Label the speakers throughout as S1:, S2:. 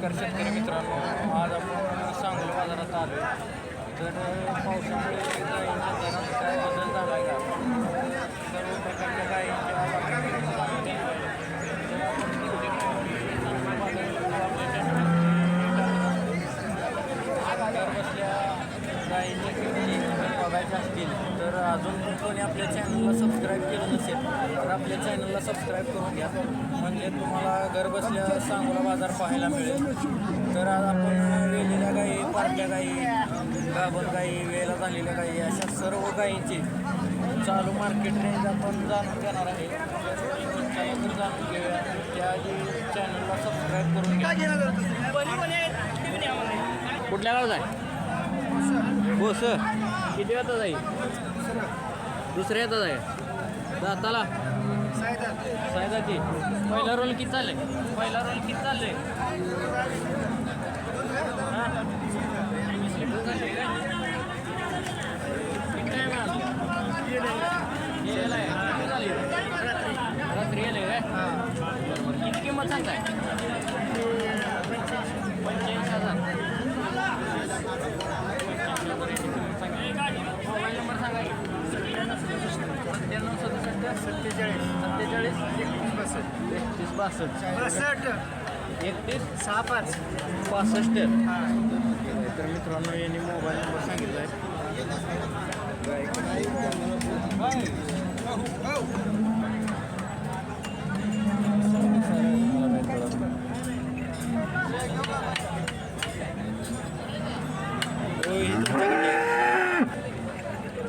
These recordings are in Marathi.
S1: नमस्कार शेतकरी मित्रांनो. आज आपण सांगली बाजारात आलो. तर पावसामुळे गायींच्या दरात काय बदल झाला आहे का? सर्व प्रकारच्या गायींच्या बाजारात जाणून घेणार आहे. तर आपण घर बसल्या गायींच्या किमती बघायच्या असतील तर अजून पण कोणी आपल्या चॅनलला सबस्क्राईब केलं नसेल तर आपल्या चॅनलला सबस्क्राईब करून घ्या. म्हणजे तुम्हाला घरबसल्या सांगोला बाजार पाहायला मिळेल. तर आज आपण वेलेल्या गाई पारख्या गाई गाभण गाई वेळेला झालेल्या गाई अशा सर्व गायींची चालू मार्केट रेंज आपण जाणून घेणार आहे. तर जाणून घेऊया. त्याआधी चॅनलला सबस्क्राईब करून घ्या. कुठल्या गावचा आहे? हो सर किती येतात आहे दुसऱ्या येतात आहे. दाताला सायदाची पहिला रोल किती चालले पहिला रोल किती चालले हा? वीस लिटर चालले का? किती time आहे अजून? येलेलं आहे. किती झाली? रात्री येले काय बरोबर किती किंमत सांगताय पंच्याऐंशी हजार मोबाईल नंबर सांगा की. सत्त्याण्णव सदुसष्ट सत्तेचाळीस सत्तेचाळीस एकतीस बासष्ट एकतीस.
S2: सहा पाच
S1: पासष्ट तर मित्रांनो यांनी मोबाईल नंबर सांगितला आहे?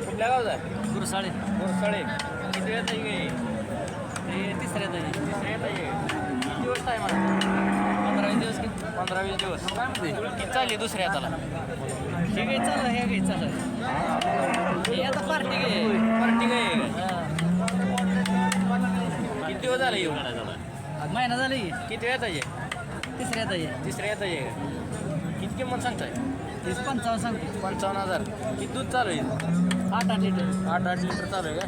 S1: कुठल्या आहे
S2: गुरुसाळे.
S1: गोरसाळे. किती वेळ आहे
S2: ते तिसऱ्या ताई
S1: तिसऱ्या येत आहे किती दिवस आहे मला
S2: पंधरा वीस दिवस किती
S1: पंधरा वीस दिवस. किती चालली दुसऱ्या हाताला?
S2: हे काही चाललं हे काही चाललं. हे आता पार्टी घे.
S1: पार्टी काय किती दिवस झाले येऊन
S2: महिना झाला
S1: किती वेळ आहे?
S2: तिसऱ्या ताई
S1: तिसऱ्या येत आहे किती किंमत सांगताय?
S2: तीस पंचावन्न सांगते.
S1: पंचावन्न हजार. किती दूध चालू आहे?
S2: आठ आठ लिटर.
S1: आठ आठ लिटर चालू आहे का?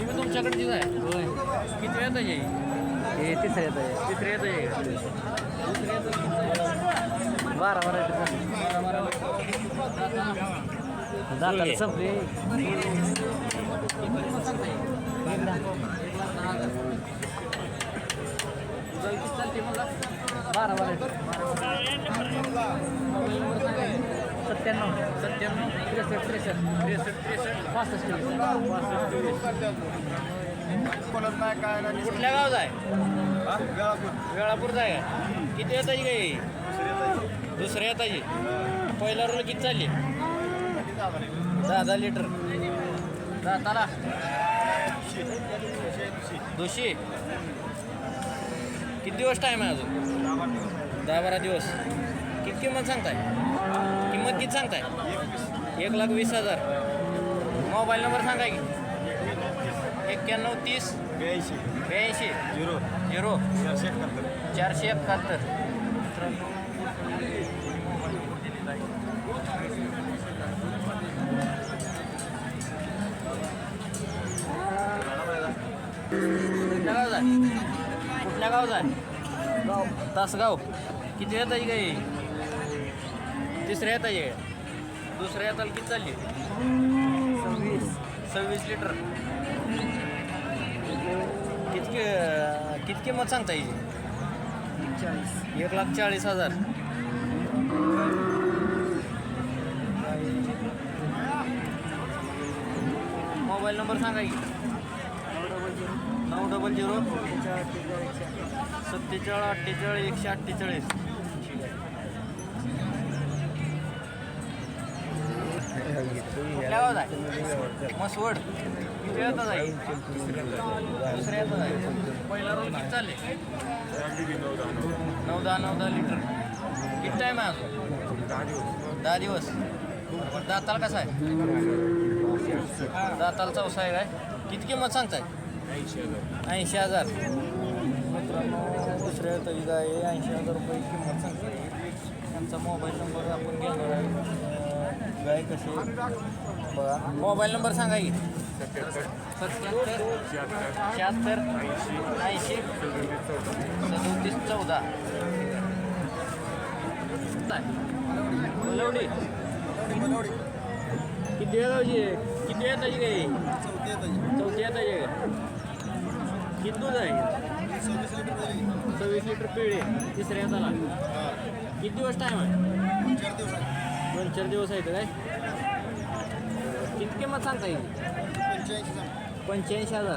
S1: ही मी तुमच्याकडचीच आहे
S2: होय
S1: किती वेळ आहे
S2: हे तिसऱ्या ताई
S1: तिसऱ्या येत आहे का? दुसऱ्या येत आहे.
S2: बारा बारा लिटर
S1: बारा बारा.
S2: दाताला संपले
S1: चालते मला
S2: बारा बारा लिटर
S1: मोबाईल नंबर सांगा
S2: सत्त्याण्णव.
S1: सत्त्याण्णव
S2: त्रेसष्ट त्रेसष्ट.
S1: त्रेसष्ट त्रेसष्ट.
S2: पासष्ट
S1: कुठल्या गावात आहे? वेळापूरचा आहे का? किती येत आहे काही दुसऱ्या येत आहे पहिला रोल किती चालली? दहा दहा लिटर. दाताला दोशी किती दिवस टाईम आहे अजून? दहा बारा दिवस. किती किंमत सांगताय? किंमत किती सांगताय? एक लाख वीस हजार. मोबाईल नंबर सांगा की. एक्क्याण्णव तीस.
S2: ब्याऐंशी.
S1: ब्याऐंशी.
S2: झिरो.
S1: झिरो.
S2: चारशे एकाहत्तर.
S1: चारशे एकाहत्तर. कुठल्या आहे? कुठल्या तासगाव. किती येत आहे काही तिसऱ्या येत आहे दुसऱ्या येताला किती चालली?
S2: सव्वीस.
S1: सव्वीस लिटर. कितके किती किंमत सांगता येईल?
S2: चाळीस
S1: एक लाख चाळीस हजार. मोबाईल नंबर सांगा की. नऊ डबल झिरो. सत्तेचाळीस अठ्ठेचाळीस एकशे अठ्ठेचाळीस. कुठल्या गावात आहे मसवड किती आहे. दुसऱ्या येतात आहे. पहिला रोज किती चालले? नऊ दहा नऊ दहा लिटर किती टाईम आहे अजून? दहा दिवस. दाताला कसा आहे? दाताला चौसा आहे काय? किती किंमत सांगताय? ऐंशी हजार. दुसऱ्या तरी गाय ऐंशी हजार रुपये किंमत सांगताय. त्यांचा मोबाईल नंबर आपण घेणार आहे. गाय कशी बघा. मोबाईल नंबर सांगा की. सत्याहत्तर शहात्तर ऐंशी सदोतीस चौदा. बोलवडी किती वेळ किती वेळ जायची काय चौथी येत गाय का किती दूध आहे? सव्वीस लिटर पिळे. तिसऱ्या हाताला. किती दिवस टाईम आहे? दोन चार दिवस आहेत काय? किती किंमत सांगता येईल? पंच्याऐंशी हजार.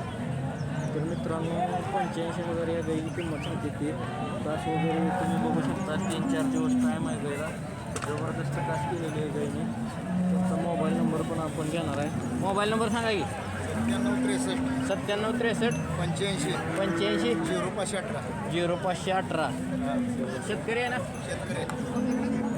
S1: तर मित्रांनो पंच्याऐंशी हजार या गाईची किंमत सांगते ती. तास वगैरे तुम्ही बघू शकता तीन चार दिवस टाईम आहे गाईला. जबरदस्त कास केलेली आहे गाईने. त्याचा मोबाईल नंबर पण आपण घेणार आहे. मोबाईल नंबर सांगा की.
S3: सत्त्याण्णव त्रेसष्ट.
S1: सत्त्याण्णव त्रेसष्ट.
S3: पंच्याऐंशी.
S1: पंच्याऐंशी.
S3: झिरो पाचशे अठरा.
S1: झिरो पाचशे अठरा. शेतकरी आहे ना?
S3: शेतकरी.